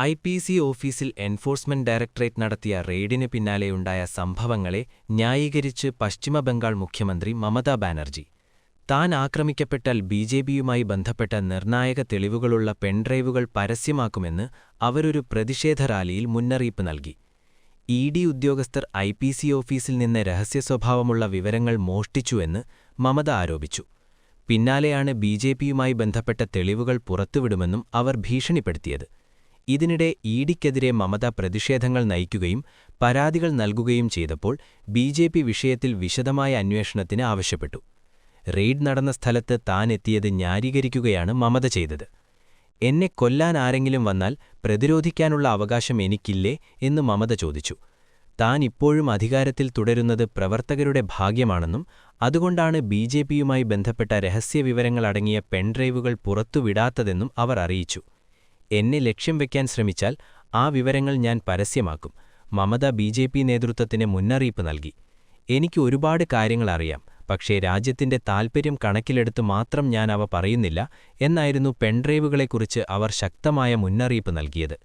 I P C ഓഫീസിൽ enforcement directorate നടത്തിയ റെയ്ഡിന് പിന്നാലെയുണ്ടായ സംഭവങ്ങളെ ന്യായീകരിച്ച് പശ്ചിമബംഗാൾ മുഖ്യമന്ത്രി മമതാ ബാനർജി. താൻ ആക്രമിക്കപ്പെട്ടാൽ ബി ജെ പിയുമായി ബന്ധപ്പെട്ട നിർണായക തെളിവുകളുള്ള പെൺഡ്രൈവുകൾ പരസ്യമാക്കുമെന്ന് അവരൊരു പ്രതിഷേധ റാലിയിൽ മുന്നറിയിപ്പ് നൽകി. ഇ ഡി ഉദ്യോഗസ്ഥർ ഐ പി സി ഓഫീസിൽ നിന്ന് രഹസ്യസ്വഭാവമുള്ള വിവരങ്ങൾ മോഷ്ടിച്ചുവെന്ന് മമത ആരോപിച്ചു. പിന്നാലെയാണ് ബി ജെ പിയുമായി ബന്ധപ്പെട്ട തെളിവുകൾ പുറത്തുവിടുമെന്നും അവർ ഭീഷണിപ്പെടുത്തിയത്. ഇതിനിടെ ഇഡിക്കെതിരെ മമത പ്രതിഷേധങ്ങൾ നയിക്കുകയും പരാതികൾ നൽകുകയും ചെയ്തപ്പോൾ ബി വിഷയത്തിൽ വിശദമായ അന്വേഷണത്തിന് ആവശ്യപ്പെട്ടു. റെയ്ഡ് നടന്ന സ്ഥലത്ത് താൻ എത്തിയത് ന്യായീകരിക്കുകയാണ് മമത ചെയ്തത്. എന്നെ കൊല്ലാൻ ആരെങ്കിലും വന്നാൽ പ്രതിരോധിക്കാനുള്ള അവകാശം എനിക്കില്ലേ? എന്ന് മമത ചോദിച്ചു. താൻ ഇപ്പോഴും അധികാരത്തിൽ തുടരുന്നത് പ്രവർത്തകരുടെ ഭാഗ്യമാണെന്നും അതുകൊണ്ടാണ് ബി ജെ പിയുമായി ബന്ധപ്പെട്ട രഹസ്യവിവരങ്ങളടങ്ങിയ പെൺഡ്രൈവുകൾ പുറത്തുവിടാത്തതെന്നും അവർ അറിയിച്ചു. എന്നെ ലക്ഷ്യം വയ്ക്കാൻ ശ്രമിച്ചാൽ ആ വിവരങ്ങൾ ഞാൻ പരസ്യമാക്കും. മമത ബി ജെ പി നേതൃത്വത്തിന് മുന്നറിയിപ്പ് നൽകി. എനിക്ക് ഒരുപാട് കാര്യങ്ങൾ അറിയാം പക്ഷേ രാജ്യത്തിന്റെ താൽപ്പര്യം കണക്കിലെടുത്ത് മാത്രം ഞാൻ അവ പറയുന്നില്ല എന്നായിരുന്നു പെൺഡ്രൈവുകളെക്കുറിച്ച് അവർ ശക്തമായ മുന്നറിയിപ്പ് നൽകിയത്.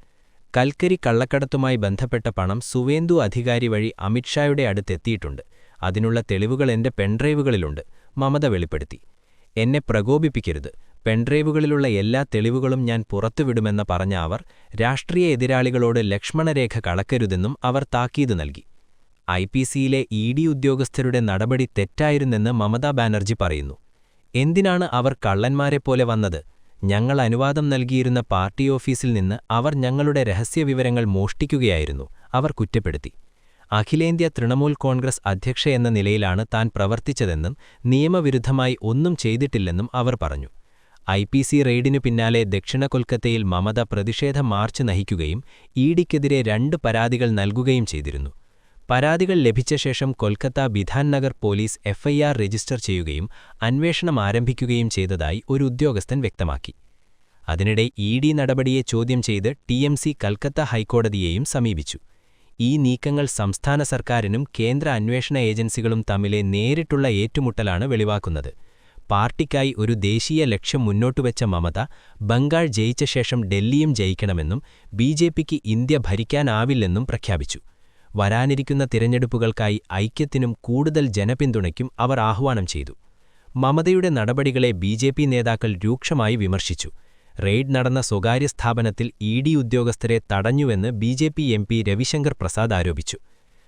കൽക്കരി കള്ളക്കടത്തുമായി ബന്ധപ്പെട്ട പണം സുവേന്ദു അധികാരി വഴി അമിത്ഷായുടെ അടുത്തെത്തിയിട്ടുണ്ട്. അതിനുള്ള തെളിവുകൾ എന്റെ പെൺഡ്രൈവുകളിലുണ്ട് മമത വെളിപ്പെടുത്തി. എന്നെ പ്രകോപിപ്പിക്കരുത് പെൺഡ്രൈവുകളിലുള്ള എല്ലാ തെളിവുകളും ഞാൻ പുറത്തുവിടുമെന്ന് പറഞ്ഞ അവർ രാഷ്ട്രീയ എതിരാളികളോട് ലക്ഷ്മണരേഖ കളക്കരുതെന്നും അവർ താക്കീത് നൽകി. ഐ പി സിയിലെ ഇ ഡി ഉദ്യോഗസ്ഥരുടെ നടപടി തെറ്റായിരുന്നെന്ന് മമതാ ബാനർജി പറയുന്നു. എന്തിനാണ് അവർ കള്ളന്മാരെപ്പോലെ വന്നത്? ഞങ്ങൾ അനുവാദം നൽകിയിരുന്ന പാർട്ടി ഓഫീസിൽ നിന്ന് അവർ ഞങ്ങളുടെ രഹസ്യവിവരങ്ങൾ മോഷ്ടിക്കുകയായിരുന്നു അവർ കുറ്റപ്പെടുത്തി. അഖിലേന്ത്യാ തൃണമൂൽ കോൺഗ്രസ് അധ്യക്ഷ എന്ന നിലയിലാണ് താൻ പ്രവർത്തിച്ചതെന്നും നിയമവിരുദ്ധമായി ഒന്നും ചെയ്തിട്ടില്ലെന്നും അവർ പറഞ്ഞു. ഐ പി സി റെയ്ഡിനു പിന്നാലെ ദക്ഷിണ കൊൽക്കത്തയിൽ മമത പ്രതിഷേധ മാർച്ച് നയിക്കുകയും ഇഡിക്കെതിരെ രണ്ട് പരാതികൾ നൽകുകയും ചെയ്തിരുന്നു. പരാതികൾ ലഭിച്ച ശേഷം Kolkata Bidhan Nagar police FIR register ചെയ്യുകയും അന്വേഷണം ആരംഭിക്കുകയും ചെയ്തതായി ഒരു ഉദ്യോഗസ്ഥൻ വ്യക്തമാക്കി. അതിനിടെ ഇ ഡി നടപടിയെ ചോദ്യം ചെയ്ത് ടി എം സി കൽക്കത്ത ഹൈക്കോടതിയെയും സമീപിച്ചു. ഈ നീക്കങ്ങൾ സംസ്ഥാന സർക്കാരിനും കേന്ദ്ര അന്വേഷണ ഏജൻസികളും തമ്മിലെ നേരിട്ടുള്ള ഏറ്റുമുട്ടലാണ് വെളിവാക്കുന്നത്. പാർട്ടിക്കായി ഒരു ദേശീയ ലക്ഷ്യം മുന്നോട്ടുവെച്ച മമത ബംഗാൾ ജയിച്ച ശേഷം ഡൽഹിയും ജയിക്കണമെന്നും ബി ഇന്ത്യ ഭരിക്കാനാവില്ലെന്നും പ്രഖ്യാപിച്ചു. വരാനിരിക്കുന്ന തിരഞ്ഞെടുപ്പുകൾക്കായി ഐക്യത്തിനും കൂടുതൽ ജനപിന്തുണയ്ക്കും അവർ ആഹ്വാനം ചെയ്തു. മമതയുടെ നടപടികളെ ബി നേതാക്കൾ രൂക്ഷമായി വിമർശിച്ചു. റെയ്ഡ് നടന്ന സ്വകാര്യ സ്ഥാപനത്തിൽ ഇ ഡി ഉദ്യോഗസ്ഥരെ തടഞ്ഞുവെന്ന് B J P M P Ravishankar Prasad ആരോപിച്ചു.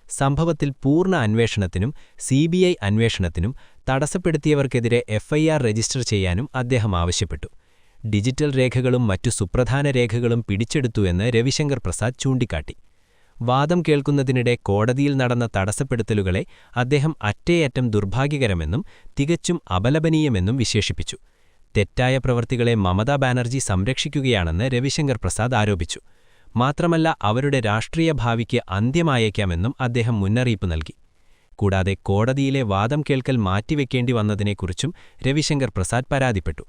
സംഭവത്തിൽ പൂർണ അന്വേഷണത്തിനും സി ബി ഐ അന്വേഷണത്തിനും തടസ്സപ്പെടുത്തിയവർക്കെതിരെ എഫ്ഐആർ രജിസ്റ്റർ ചെയ്യാനും അദ്ദേഹം ആവശ്യപ്പെട്ടു. ഡിജിറ്റൽ രേഖകളും മറ്റു സുപ്രധാന രേഖകളും പിടിച്ചെടുത്തുവെന്ന് രവിശങ്കർ പ്രസാദ് ചൂണ്ടിക്കാട്ടി. വാദം കേൾക്കുന്നതിനിടെ കോടതിയിൽ നടന്ന തടസ്സപ്പെടുത്തലുകളെ അദ്ദേഹം അറ്റേയറ്റം ദുർഭാഗ്യകരമെന്നും തികച്ചും അപലപനീയമെന്നും വിശേഷിപ്പിച്ചു. തെറ്റായ പ്രവർത്തികളെ മമതാ ബാനർജി സംരക്ഷിക്കുകയാണെന്ന് രവിശങ്കർ പ്രസാദ് ആരോപിച്ചു. മാത്രമല്ല അവരുടെ രാഷ്ട്രീയ ഭാവിക്ക് അന്ത്യമായേക്കാമെന്നും അദ്ദേഹം മുന്നറിയിപ്പ് നൽകി. കൂടാതെ കോടതിയിലെ വാദം കേൾക്കൽ മാറ്റിവെക്കേണ്ടി വന്നതിനെക്കുറിച്ചും രവിശങ്കർ പ്രസാദ് പരാതിപ്പെട്ടു.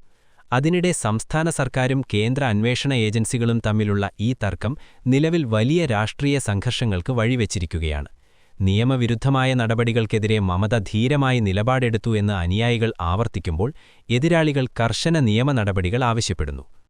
അതിനിടെ സംസ്ഥാന സർക്കാരും കേന്ദ്ര അന്വേഷണ ഏജൻസികളും തമ്മിലുള്ള ഈ തർക്കം നിലവിൽ വലിയ രാഷ്ട്രീയ സംഘർഷങ്ങൾക്ക് വഴിവെച്ചിരിക്കുകയാണ്. നിയമവിരുദ്ധമായ നടപടികൾക്കെതിരെ മമത ധീരമായി നിലപാടെടുത്തു എന്ന് അനുയായികൾ ആവർത്തിക്കുമ്പോൾ എതിരാളികൾ കർശന നിയമ നടപടികൾ ആവശ്യപ്പെടുന്നു.